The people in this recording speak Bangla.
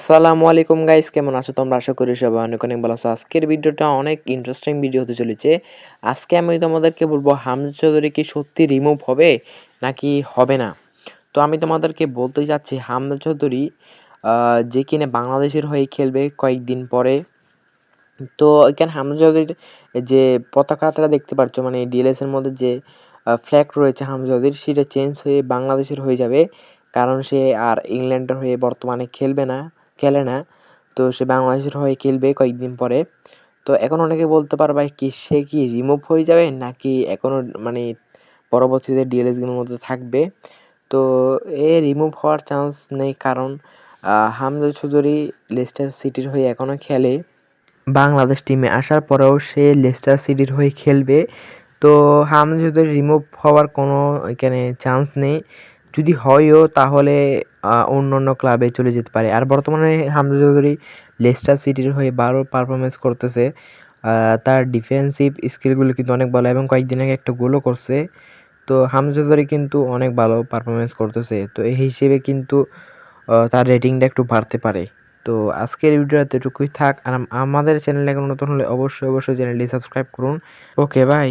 আসসালামু আলাইকুম গাইস, কেমন আছো তোমরা? আশা করি সবাই অনেক অনেক ভালো আছো। আজকের ভিডিওটা অনেক ইন্টারেস্টিং ভিডিও হতে চলেছে। আজকে আমি তোমাদেরকে বলব, হামজা চৌধুরী কি সত্যি রিমুভ হবে নাকি হবে না? তো আমি তোমাদেরকে বলতে চাচ্ছি, হামজা চৌধুরী যে কিনা বাংলাদেশের হয়ে খেলবে কয়েকদিন পরে। তো এখানে হামজা চৌধুরীর যে পতাকাটা দেখতে পাচ্ছ মানে ডিএলএস এর মধ্যে যে ফ্ল্যাগ রয়েছে হামজা চৌধুরীর, সেটা চেঞ্জ হয়ে বাংলাদেশের হয়ে যাবে। কারণ সে আর ইংল্যান্ডের হয়ে বর্তমানে খেলবে না। খেলে না। তো সে বাংলাদেশের হয়ে খেলবে কয়েকদিন পরে। তো এখন অনেকে বলতে পারবে কি সে কি রিমুভ হয়ে যাবে নাকি এখনও মানে পরবর্তীতে ডিএলএস গেমের মধ্যে থাকবে? তো এ রিমুভ হওয়ার চান্স নেই কারণ হামজা চৌধুরী লেস্টার সিটির হয়ে এখনও খেলে। বাংলাদেশ টিমে আসার পরেও সে লেস্টার সিটির হয়ে খেলবে। তো হামজা চৌধুরী রিমুভ হওয়ার কোনো এখানে চান্স নেই। যদি হয়ও তাহলে অন্য অন্য ক্লাবে চলে যেতে পারে। আর বর্তমানে হামজা চৌধুরী লেস্টার সিটির হয়ে ভালো পারফরমেন্স করতেছে। তার ডিফেন্সিভ স্কিলগুলো কিন্তু অনেক ভালো এবং কয়েকদিন আগে একটা গোলও করছে। তো হামজা চৌধুরী কিন্তু অনেক ভালো পারফরমেন্স করতেছে। তো এই হিসেবে কিন্তু তার রেটিংটা একটু বাড়তে পারে। তো আজকের ভিডিওটা এটুকুই থাক। আর আমাদের চ্যানেলে এখন নতুন হলে অবশ্যই অবশ্যই চ্যানেলটি সাবস্ক্রাইব করুন। Okay bye